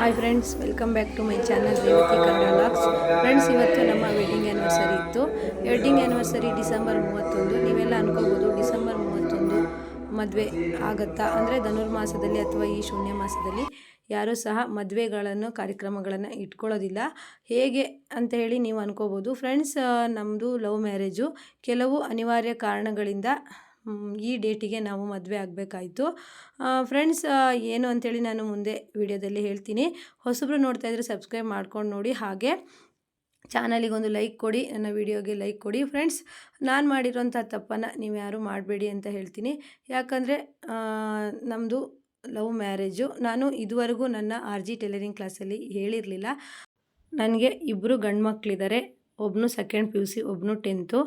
Hi friends welcome back to my channel Revathi ಕನ್ನಡಾಕ್ಸ್ friends ಇವತ್ತು ನಮ್ಮ wedding anniversary ಇತ್ತು. Wedding anniversary December ಮೂವತ್ತೊಂದು. ನೀವೆಲ್ಲ ಅನ್ಕೋಬೋದು ಡಿಸೆಂಬರ್ ಮೂವತ್ತೊಂದು ಮದುವೆ ಆಗುತ್ತಾ? ಅಂದರೆ ಧನುರ್ಮಾಸದಲ್ಲಿ ಅಥವಾ ಈ ಶೂನ್ಯ ಮಾಸದಲ್ಲಿ ಯಾರೂ ಸಹ ಮದುವೆಗಳನ್ನು, ಕಾರ್ಯಕ್ರಮಗಳನ್ನು ಇಟ್ಕೊಳ್ಳೋದಿಲ್ಲ. ಹೇಗೆ ಅಂತ ಹೇಳಿ ನೀವು ಅನ್ಕೋಬೋದು ಫ್ರೆಂಡ್ಸ್ ನಮ್ಮದು ಲವ್ ಮ್ಯಾರೇಜು ಕೆಲವು ಅನಿವಾರ್ಯ ಕಾರಣಗಳಿಂದ ಈ ಡೇಟಿಗೆ ನಾವು ಮದುವೆ ಆಗಬೇಕಾಯಿತು. ಫ್ರೆಂಡ್ಸ್ ಏನು ಅಂತೇಳಿ ನಾನು ಮುಂದೆ ವಿಡಿಯೋದಲ್ಲಿ ಹೇಳ್ತೀನಿ. ಹೊಸಬ್ರು ನೋಡ್ತಾ ಇದ್ರೆ ಸಬ್ಸ್ಕ್ರೈಬ್ ಮಾಡ್ಕೊಂಡು ನೋಡಿ. ಹಾಗೆ ಚಾನಲಿಗೆ ಒಂದು ಲೈಕ್ ಕೊಡಿ, ನನ್ನ ವಿಡಿಯೋಗೆ ಲೈಕ್ ಕೊಡಿ. ಫ್ರೆಂಡ್ಸ್ ನಾನು ಮಾಡಿರೋಂಥ ತಪ್ಪನ್ನು ನೀವು ಯಾರೂ ಮಾಡಬೇಡಿ ಅಂತ ಹೇಳ್ತೀನಿ. ಯಾಕಂದರೆ ನಮ್ಮದು ಲವ್ ಮ್ಯಾರೇಜು ನಾನು ಇದುವರೆಗೂ ನನ್ನ ಆರ್ ಜಿ ಟೈಲರಿಂಗ್ ಕ್ಲಾಸಲ್ಲಿ ಹೇಳಿರಲಿಲ್ಲ. ನನಗೆ ಇಬ್ಬರು ಗಂಡು ಮಕ್ಕಳಿದ್ದಾರೆ ಒಬ್ಬನು ಸೆಕೆಂಡ್ ಪಿ ಯು ಸಿ ಒಬ್ಬನು ಟೆಂತು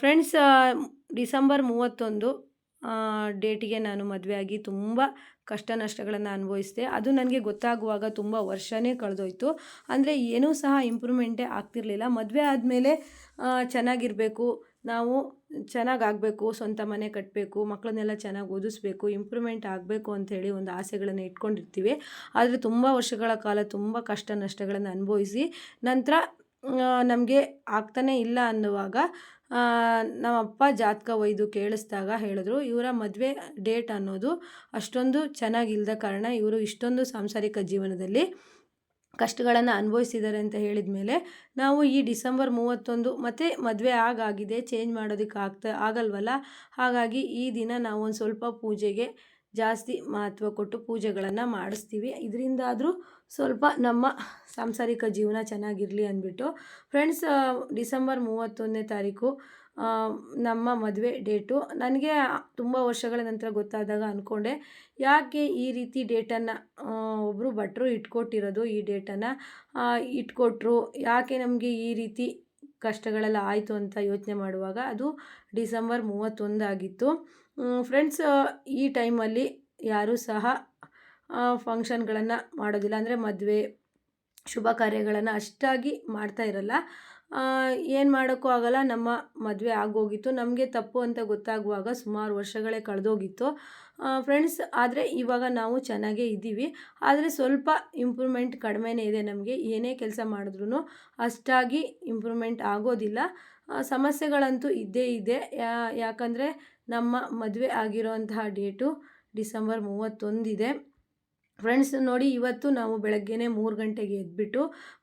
ಫ್ರೆಂಡ್ಸ್ ಡಿಸೆಂಬರ್ ಮೂವತ್ತೊಂದು ಡೇಟಿಗೆ ನಾನು ಮದುವೆ ಆಗಿ ತುಂಬ ಕಷ್ಟ ನಷ್ಟಗಳನ್ನು ಅನುಭವಿಸಿದೆ. ಅದು ನನಗೆ ಗೊತ್ತಾಗುವಾಗ ತುಂಬ ವರ್ಷವೇ ಕಳೆದೋಯ್ತು. ಅಂದರೆ ಏನೂ ಸಹ ಇಂಪ್ರೂವ್ಮೆಂಟೇ ಆಗ್ತಿರಲಿಲ್ಲ. ಮದುವೆ ಆದಮೇಲೆ ಚೆನ್ನಾಗಿರಬೇಕು. ನಾವು ಚೆನ್ನಾಗಾಗಬೇಕು, ಸ್ವಂತ ಮನೆ ಕಟ್ಟಬೇಕು ಮಕ್ಕಳನ್ನೆಲ್ಲ ಚೆನ್ನಾಗಿ ಓದಿಸ್ಬೇಕು ಇಂಪ್ರೂವ್ಮೆಂಟ್ ಆಗಬೇಕು ಅಂಥೇಳಿ ಒಂದು ಆಸೆಗಳನ್ನು ಇಟ್ಕೊಂಡಿರ್ತೀವಿ. ಆದರೆ ತುಂಬ ವರ್ಷಗಳ ಕಾಲ ತುಂಬ ಕಷ್ಟ ನಷ್ಟಗಳನ್ನು ಅನುಭವಿಸಿ ನಂತರ ನಮಗೆ ಆಗ್ತಾನೇ ಇಲ್ಲ ಅನ್ನುವಾಗ ನಮ್ಮಪ್ಪ ಜಾತಕ ಒಯ್ದು ಕೇಳಿಸ್ದಾಗ ಹೇಳಿದ್ರು, ಇವರ ಮದುವೆ ಡೇಟ್ ಅನ್ನೋದು ಅಷ್ಟೊಂದು ಚೆನ್ನಾಗಿಲ್ಲದ ಕಾರಣ ಇವರು ಇಷ್ಟೊಂದು ಸಾಂಸಾರಿಕ ಜೀವನದಲ್ಲಿ ಕಷ್ಟಗಳನ್ನು ಅನುಭವಿಸಿದ್ದಾರೆ ಅಂತ ಹೇಳಿದ ಮೇಲೆ ನಾವು ಈ ಡಿಸೆಂಬರ್ ಮೂವತ್ತೊಂದು ಮತ್ತು ಮದುವೆ ಆಗಾಗಿದೆ, ಚೇಂಜ್ ಮಾಡೋದಕ್ಕೆ ಆಗ್ತಾ, ಆಗಲ್ವಲ್ಲ? ಹಾಗಾಗಿ ಈ ದಿನ ನಾವು ಒಂದು ಸ್ವಲ್ಪ ಪೂಜೆಗೆ ಜಾಸ್ತಿ ಮಹತ್ವ ಕೊಟ್ಟು ಪೂಜೆಗಳನ್ನು ಮಾಡಿಸ್ತೀವಿ. ಇದರಿಂದಾದರೂ ಸ್ವಲ್ಪ ನಮ್ಮ ಸಾಂಸಾರಿಕ ಜೀವನ ಚೆನ್ನಾಗಿರಲಿ ಅಂದ್ಬಿಟ್ಟು ಫ್ರೆಂಡ್ಸ್ ಡಿಸೆಂಬರ್ ಮೂವತ್ತೊಂದನೇ ತಾರೀಕು ನಮ್ಮ ಮದುವೆ ಡೇಟು. ನನಗೆ ತುಂಬ ವರ್ಷಗಳ ನಂತರ ಗೊತ್ತಾದಾಗ ಅಂದ್ಕೊಂಡೆ ಯಾಕೆ ಈ ರೀತಿ ಡೇಟನ್ನು ಒಬ್ಬರು ಭಟ್ರು ಇಟ್ಕೊಟ್ಟಿರೋದು ಈ ಡೇಟನ್ನು? ಇಟ್ಕೊಟ್ರು. ಯಾಕೆ ನಮಗೆ ಈ ರೀತಿ ಕಷ್ಟಗಳೆಲ್ಲ ಆಯಿತು ಅಂತ ಯೋಚನೆ ಮಾಡುವಾಗ ಅದು ಡಿಸೆಂಬರ್ ಮೂವತ್ತೊಂದಾಗಿತ್ತು ಫ್ರೆಂಡ್ಸ್ ಈ ಟೈಮಲ್ಲಿ ಯಾರೂ ಸಹ ಫಂಕ್ಷನ್ಗಳನ್ನು ಮಾಡೋದಿಲ್ಲ. ಅಂದರೆ ಮದುವೆ, ಶುಭ ಕಾರ್ಯಗಳನ್ನು ಅಷ್ಟಾಗಿ ಮಾಡ್ತಾ ಇರಲ್ಲ. ಏನು ಮಾಡೋಕ್ಕೂ ಆಗಲ್ಲ, ನಮ್ಮ ಮದುವೆ ಆಗೋಗಿತ್ತು, ನಮಗೆ ತಪ್ಪು ಅಂತ ಗೊತ್ತಾಗುವಾಗ ಸುಮಾರು ವರ್ಷಗಳೇ ಕಳೆದೋಗಿತ್ತು. ಫ್ರೆಂಡ್ಸ್ ಆದರೆ ಇವಾಗ ನಾವು ಚೆನ್ನಾಗೇ ಇದ್ದೀವಿ. ಆದರೆ ಸ್ವಲ್ಪ ಇಂಪ್ರೂವ್ಮೆಂಟ್ ಕಡಿಮೆನೇ ಇದೆ ನಮಗೆ. ಏನೇ ಕೆಲಸ ಮಾಡಿದ್ರೂ ಅಷ್ಟಾಗಿ ಇಂಪ್ರೂವ್ಮೆಂಟ್ ಆಗೋದಿಲ್ಲ. ಸಮಸ್ಯೆಗಳಂತೂ ಇದ್ದೇ ಇದೆ. ಯಾಕಂದರೆ ನಮ್ಮ ಮದುವೆ ಆಗಿರೋಂತಹ ಡೇಟು ಡಿಸೆಂಬರ್ ಮೂವತ್ತೊಂದಿದೆ. ಫ್ರೆಂಡ್ಸ್ ನೋಡಿ ಇವತ್ತು ನಾವು ಬೆಳಗ್ಗೆನೇ ಮೂರು ಗಂಟೆಗೆ ಎದ್ಬಿಟ್ಟು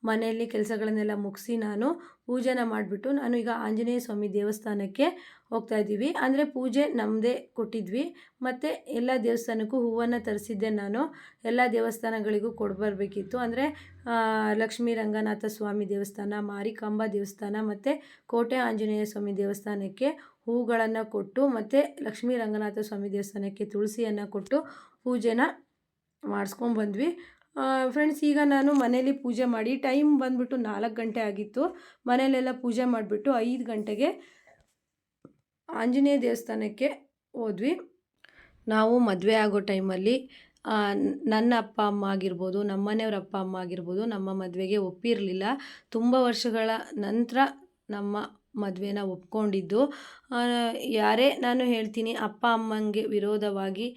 ಮನೆಯಲ್ಲಿ ಕೆಲಸಗಳನ್ನೆಲ್ಲ ಮುಗಿಸಿ ನಾನು ಪೂಜೆನ ಮಾಡಿಬಿಟ್ಟು ನಾನು ಈಗ ಆಂಜನೇಯ ಸ್ವಾಮಿ ದೇವಸ್ಥಾನಕ್ಕೆ ಹೋಗ್ತಾ ಇದ್ದೀವಿ. ಅಂದರೆ ಪೂಜೆ ನಮ್ಮದೇ ಕೊಟ್ಟಿದ್ವಿ. ಮತ್ತು ಎಲ್ಲ ದೇವಸ್ಥಾನಕ್ಕೂ ಹೂವನ್ನು ತರಿಸಿದ್ದೆ ನಾನು. ಎಲ್ಲ ದೇವಸ್ಥಾನಗಳಿಗೂ ಕೊಡ್ಬರ್ಬೇಕಿತ್ತು. ಅಂದರೆ ಲಕ್ಷ್ಮೀ ರಂಗನಾಥ ಸ್ವಾಮಿ ದೇವಸ್ಥಾನ, ಮಾರಿಕಾಂಬಾ ದೇವಸ್ಥಾನ ಮತ್ತು ಕೋಟೆ ಆಂಜನೇಯ ಸ್ವಾಮಿ ದೇವಸ್ಥಾನಕ್ಕೆ ಹೂಗಳನ್ನು ಕೊಟ್ಟು ಮತ್ತು ಲಕ್ಷ್ಮೀ ರಂಗನಾಥ ಸ್ವಾಮಿ ದೇವಸ್ಥಾನಕ್ಕೆ ತುಳಸಿಯನ್ನು ಕೊಟ್ಟು ಪೂಜೆನ ಮಾಡಿಸ್ಕೊಂಬಂದ್ವಿ ಫ್ರೆಂಡ್ಸ್ ಈಗ ನಾನು ಮನೇಲಿ ಪೂಜೆ ಮಾಡಿ, ಟೈಮ್ ಬಂದುಬಿಟ್ಟು ನಾಲ್ಕು ಗಂಟೆ ಆಗಿತ್ತು. ಮನೇಲೆಲ್ಲ ಪೂಜೆ ಮಾಡಿಬಿಟ್ಟು ಐದು ಗಂಟೆಗೆ ಆಂಜನೇಯ ದೇವಸ್ಥಾನಕ್ಕೆ ಹೋದ್ವಿ. ನಾವು ಮದುವೆ ಆಗೋ ಟೈಮಲ್ಲಿ ನನ್ನ ಅಪ್ಪ, ಅಮ್ಮ ಆಗಿರ್ಬೋದು ನಮ್ಮ ಮನೆಯವ್ರ ಅಪ್ಪ, ಅಮ್ಮ ಆಗಿರ್ಬೋದು, ನಮ್ಮ ಮದುವೆಗೆ ಒಪ್ಪಿರಲಿಲ್ಲ. ತುಂಬ ವರ್ಷಗಳ ನಂತರ ನಮ್ಮ ಮದುವೆನ ಒಪ್ಕೊಂಡಿದ್ದು. ಯಾರೇ ನಾನು ಹೇಳ್ತೀನಿ, ಅಪ್ಪ, ಅಮ್ಮಂಗೆ ವಿರೋಧವಾಗಿ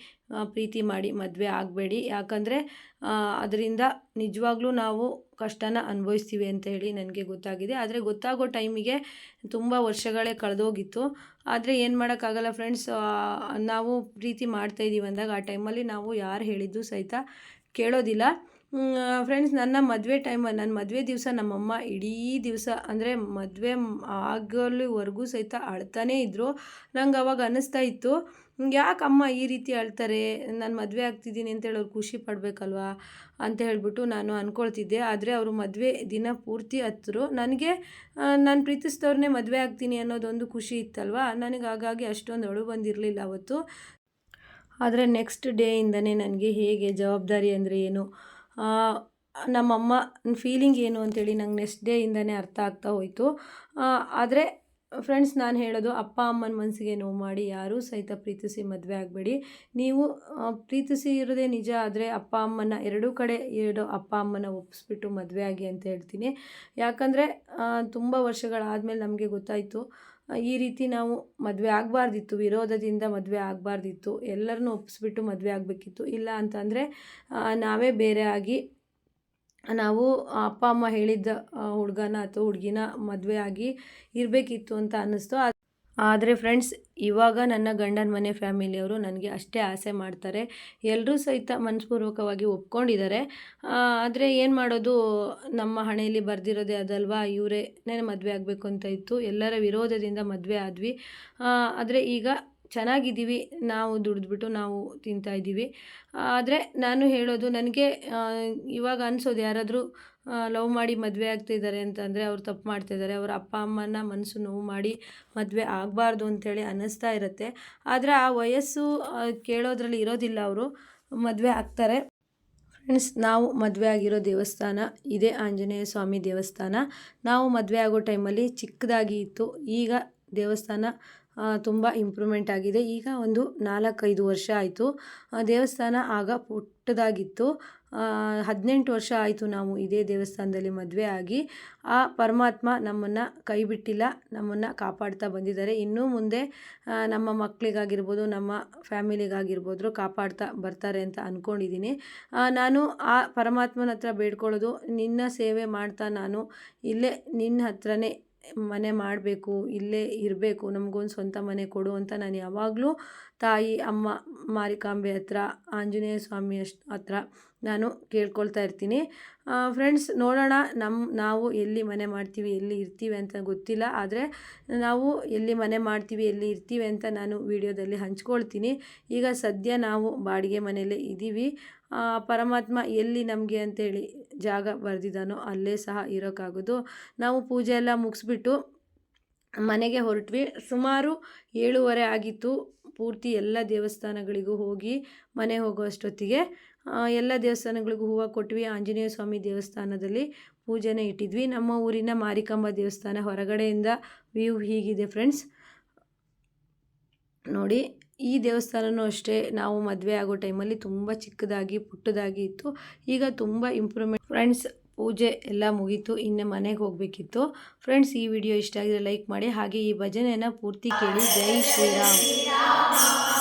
ಪ್ರೀತಿ ಮಾಡಿ ಮದುವೆ ಆಗಬೇಡಿ. ಯಾಕಂದರೆ ಅದರಿಂದ ನಿಜವಾಗ್ಲೂ ನಾವು ಕಷ್ಟನ ಅನುಭವಿಸ್ತೀವಿ ಅಂತ ಹೇಳಿ ನನಗೆ ಗೊತ್ತಾಗಿದೆ. ಆದರೆ ಗೊತ್ತಾಗೋ ಟೈಮಿಗೆ ತುಂಬ ವರ್ಷಗಳೇ ಕಳೆದೋಗಿತ್ತು. ಆದರೆ ಏನು ಮಾಡೋಕ್ಕಾಗಲ್ಲ ಫ್ರೆಂಡ್ಸ್ ನಾವು ಪ್ರೀತಿ ಮಾಡ್ತಾಯಿದ್ದೀವಿ ಅಂದಾಗ ಆ ಟೈಮಲ್ಲಿ ನಾವು ಯಾರು ಹೇಳಿದ್ದು ಸಹಿತ ಕೇಳೋದಿಲ್ಲ. ಫ್ರೆಂಡ್ಸ್ ನನ್ನ ಮದುವೆ ಟೈಮ್ ನನ್ನ ಮದುವೆ ದಿವಸ ನಮ್ಮಮ್ಮ ಇಡೀ ದಿವಸ, ಅಂದರೆ ಮದುವೆ ಆಗಲಿವರೆಗೂ ಸಹಿತ ಅಳ್ತಾನೇ ಇದ್ದರು ನಂಗೆ ಅವಾಗ ಅನ್ನಿಸ್ತಾ ಇತ್ತು ಯಾಕೆ ಅಮ್ಮ ಈ ರೀತಿ ಅಳ್ತಾರೆ? ನಾನು ಮದುವೆ ಆಗ್ತಿದ್ದೀನಿ ಅಂತೇಳಿ ಅವ್ರು ಖುಷಿ ಪಡಬೇಕಲ್ವಾ? ಅಂತ ಹೇಳಿಬಿಟ್ಟು ನಾನು ಅಂದ್ಕೊಳ್ತಿದ್ದೆ ಆದರೆ ಅವರು ಮದುವೆ ದಿನ ಪೂರ್ತಿ ಹತ್ತರು ನನಗೆ ನಾನು ಪ್ರೀತಿಸಿದವ್ರನ್ನೇ ಮದುವೆ ಆಗ್ತೀನಿ ಅನ್ನೋದೊಂದು ಖುಷಿ ಇತ್ತಲ್ವಾ? ನನಗೆ ಹಾಗಾಗಿ ಅಷ್ಟೊಂದು ಅಳು ಬಂದಿರಲಿಲ್ಲ ಅವತ್ತು. ಆದರೆ ನೆಕ್ಸ್ಟ್ ಡೇಯಿಂದನೇ ನನಗೆ ಹೇಗೆ ಜವಾಬ್ದಾರಿ ಅಂದರೆ ಏನು? ನಮ್ಮಮ್ಮ ಫೀಲಿಂಗ್ ಏನು ಅಂತೇಳಿ ನಂಗೆ ನೆಕ್ಸ್ಟ್ ಡೇಯಿಂದನೇ ಅರ್ಥ ಆಗ್ತಾ ಹೋಯಿತು. ಆದರೆ ಫ್ರೆಂಡ್ಸ್ ನಾನು ಹೇಳೋದು ಅಪ್ಪ ಅಮ್ಮನ ಮನಸ್ಸಿಗೆ ನೋವು ಮಾಡಿ, ಯಾರೂ ಸಹಿತ ಪ್ರೀತಿಸಿ ಮದುವೆ ಆಗಬೇಡಿ. ನೀವು ಪ್ರೀತಿಸಿ ಇರೋದೇ ನಿಜ, ಆದರೆ ಅಪ್ಪ ಅಮ್ಮನ ಎರಡೂ ಕಡೆ ಇರೋ ಅಪ್ಪ ಅಮ್ಮನ ಒಪ್ಪಿಸ್ಬಿಟ್ಟು ಮದುವೆ ಆಗಿ ಅಂತ ಹೇಳ್ತೀನಿ. ಯಾಕಂದರೆ ತುಂಬ ವರ್ಷಗಳಾದಮೇಲೆ ನಮಗೆ ಗೊತ್ತಾಯಿತು. ಈ ರೀತಿ ನಾವು ಮದುವೆ ಆಗಬಾರ್ದಿತ್ತು, ವಿರೋಧದಿಂದ ಮದುವೆ ಆಗಬಾರ್ದಿತ್ತು, ಎಲ್ಲರನ್ನೂ ಒಪ್ಪಿಸ್ಬಿಟ್ಟು ಮದುವೆ ಆಗಬೇಕಿತ್ತು. ಇಲ್ಲ ಅಂತಂದರೆ ನಾವೇ ಬೇರೆ ಆಗಿ ನಾವು ಅಪ್ಪ, ಅಮ್ಮ ಹೇಳಿದ್ದ ಹುಡುಗನ ಅಥವಾ ಹುಡುಗಿನ ಮದುವೆ ಆಗಿ ಇರಬೇಕಿತ್ತು ಅಂತ ಅನ್ನಿಸ್ತು. ಆದರೆ ಫ್ರೆಂಡ್ಸ್ ಇವಾಗ ನನ್ನ ಗಂಡನ ಮನೆ ಫ್ಯಾಮಿಲಿಯವರು ನನಗೆ ಅಷ್ಟೇ ಆಸೆ ಮಾಡ್ತಾರೆ. ಎಲ್ಲರೂ ಸಹಿತ ಮನಸ್ಪೂರ್ವಕವಾಗಿ ಒಪ್ಕೊಂಡಿದ್ದಾರೆ. ಆದರೆ ಏನು ಮಾಡೋದು? ನಮ್ಮ ಹಣೆಯಲ್ಲಿ ಬರೆದಿರೋದೇ ಅದಲ್ವಾ? ಇವರೇ ಮದುವೆ ಆಗಬೇಕು ಅಂತ ಇತ್ತು. ಎಲ್ಲರ ವಿರೋಧದಿಂದ ಮದುವೆ ಆದ್ವಿ. ಆದರೆ ಈಗ ಚೆನ್ನಾಗಿದ್ದೀವಿ, ನಾವು ದುಡಿದ್ಬಿಟ್ಟು ನಾವು ತಿಂತಾ ಇದ್ದೀವಿ. ಆದರೆ ನಾನು ಹೇಳೋದು ನನಗೆ ಇವಾಗ ಅನಿಸೋದು ಯಾರಾದರೂ ಲವ್ ಮಾಡಿ ಮದುವೆ ಆಗ್ತಿದ್ದಾರೆ ಅಂತಂದರೆ ಅವ್ರು ತಪ್ಪು ಮಾಡ್ತಿದ್ದಾರೆ ಅವ್ರ ಅಪ್ಪ ಅಮ್ಮನ ಮನಸ್ಸು ನೋವು ಮಾಡಿ ಮದುವೆ ಆಗಬಾರ್ದು ಅಂತೇಳಿ ಅನ್ನಿಸ್ತಾ ಇರುತ್ತೆ. ಆದರೆ ಆ ವಯಸ್ಸು ಕೇಳೋದ್ರಲ್ಲಿ ಇರೋದಿಲ್ಲ ಅವರು, ಮದುವೆ ಆಗ್ತಾರೆ. ಫ್ರೆಂಡ್ಸ್, ನಾವು ಮದುವೆ ಆಗಿರೋ ದೇವಸ್ಥಾನ ಇದೇ, ಆಂಜನೇಯ ಸ್ವಾಮಿ ದೇವಸ್ಥಾನ. ನಾವು ಮದುವೆ ಆಗೋ ಟೈಮಲ್ಲಿ ಚಿಕ್ಕದಾಗಿ ಇತ್ತು, ಈಗ ದೇವಸ್ಥಾನ ತುಂಬ ಇಂಪ್ರೂವ್ಮೆಂಟ್ ಆಗಿದೆ. ಈಗ ಒಂದು ನಾಲ್ಕೈದು ವರ್ಷ ಆಯಿತು. ದೇವಸ್ಥಾನ ಆಗ ಪುಟ್ಟದಾಗಿತ್ತು. ಹದಿನೆಂಟು ವರ್ಷ ಆಯಿತು ನಾವು ಇದೇ ದೇವಸ್ಥಾನದಲ್ಲಿ ಮದುವೆ ಆಗಿ. ಆ ಪರಮಾತ್ಮ ನಮ್ಮನ್ನು ಕೈ ಬಿಟ್ಟಿಲ್ಲ ನಮ್ಮನ್ನು ಕಾಪಾಡ್ತಾ ಬಂದಿದ್ದಾರೆ. ಇನ್ನೂ ಮುಂದೆ ನಮ್ಮ ಮಕ್ಕಳಿಗಾಗಿರ್ಬೋದು ನಮ್ಮ ಫ್ಯಾಮಿಲಿಗಾಗಿರ್ಬೋದು ಕಾಪಾಡ್ತಾ ಬರ್ತಾರೆ ಅಂತ ಅಂದ್ಕೊಂಡಿದ್ದೀನಿ ನಾನು ಆ ಪರಮಾತ್ಮನ ಹತ್ರ ಬೇಡ್ಕೊಳ್ಳೋದು, ನಿನ್ನ ಸೇವೆ ಮಾಡ್ತಾ ನಾನು ಇಲ್ಲೇ ನಿನ್ನ ಹತ್ರನೇ ಮನೆ ಮಾಡಬೇಕು ಇಲ್ಲೇ ಇರಬೇಕು ನಮಗೊಂದು ಸ್ವಂತ ಮನೆ ಕೊಡು ಅಂತ ನಾನು ಯಾವಾಗಲೂ ತಾಯಿ, ಅಮ್ಮ, ಮಾರಿಕಾಂಬೆ ಹತ್ರ, ಆಂಜನೇಯ ಸ್ವಾಮಿ ಹತ್ರ ನಾನು ಕೇಳ್ಕೊಳ್ತಾ ಇರ್ತೀನಿ. ಫ್ರೆಂಡ್ಸ್ ನೋಡೋಣ ನಮ್ಮ ನಾವು ಎಲ್ಲಿ ಮನೆ ಮಾಡ್ತೀವಿ, ಎಲ್ಲಿ ಇರ್ತೀವಿ ಅಂತ ಗೊತ್ತಿಲ್ಲ, ಆದರೆ ನಾವು ಎಲ್ಲಿ ಮನೆ ಮಾಡ್ತೀವಿ, ಎಲ್ಲಿ ಇರ್ತೀವಿ ಅಂತ ನಾನು ವಿಡಿಯೋದಲ್ಲಿ ಹಂಚ್ಕೊಳ್ತೀನಿ. ಈಗ ಸದ್ಯ ನಾವು ಬಾಡಿಗೆ ಮನೆಯಲ್ಲೇ ಇದ್ದೀವಿ ಪರಮಾತ್ಮ ಎಲ್ಲಿ ನಮಗೆ ಅಂತೇಳಿ ಜಾಗ ಬರೆದಿದ್ದಾನೋ ಅಲ್ಲೇ ಸಹ ಇರೋಕ್ಕಾಗೋದು. ನಾವು ಪೂಜೆ ಎಲ್ಲ ಮುಗಿಸ್ಬಿಟ್ಟು ಮನೆಗೆ ಹೊರಟ್ವಿ. ಸುಮಾರು ಏಳುವರೆ ಆಗಿತ್ತು ಪೂರ್ತಿ ಎಲ್ಲ ದೇವಸ್ಥಾನಗಳಿಗೂ ಹೋಗಿ ಮನೆ ಹೋಗುವಷ್ಟೊತ್ತಿಗೆ ಎಲ್ಲ ದೇವಸ್ಥಾನಗಳಿಗೂ ಹೂವು ಕೊಟ್ವಿ. ಆಂಜನೇಯ ಸ್ವಾಮಿ ದೇವಸ್ಥಾನದಲ್ಲಿ ಪೂಜೆನೇ ಇಟ್ಟಿದ್ವಿ. ನಮ್ಮ ಊರಿನ ಮಾರಿಕಾಂಬ ದೇವಸ್ಥಾನ ಹೊರಗಡೆಯಿಂದ ವ್ಯೂ ಹೀಗಿದೆ ಫ್ರೆಂಡ್ಸ್. ನೋಡಿ, ಈ ದೇವಸ್ಥಾನವೂ ಅಷ್ಟೇ. ನಾವು ಮದುವೆ ಆಗೋ ಟೈಮಲ್ಲಿ ತುಂಬ ಚಿಕ್ಕದಾಗಿ, ಪುಟ್ಟದಾಗಿ ಇತ್ತು. ಈಗ ತುಂಬ ಇಂಪ್ರೂವ್ಮೆಂಟ್ ಫ್ರೆಂಡ್ಸ್ ಪೂಜೆ ಎಲ್ಲ ಮುಗೀತು, ಇನ್ನು ಮನೆಗೆ ಹೋಗಬೇಕಿತ್ತು. ಫ್ರೆಂಡ್ಸ್ ಈ ವಿಡಿಯೋ ಇಷ್ಟ ಆಗಿದ್ರೆ ಲೈಕ್ ಮಾಡಿ. ಹಾಗೆ ಈ ಭಜನೆಯನ್ನು ಪೂರ್ತಿ ಕೇಳಿ. ಜೈ ಶ್ರೀರಾಮ್.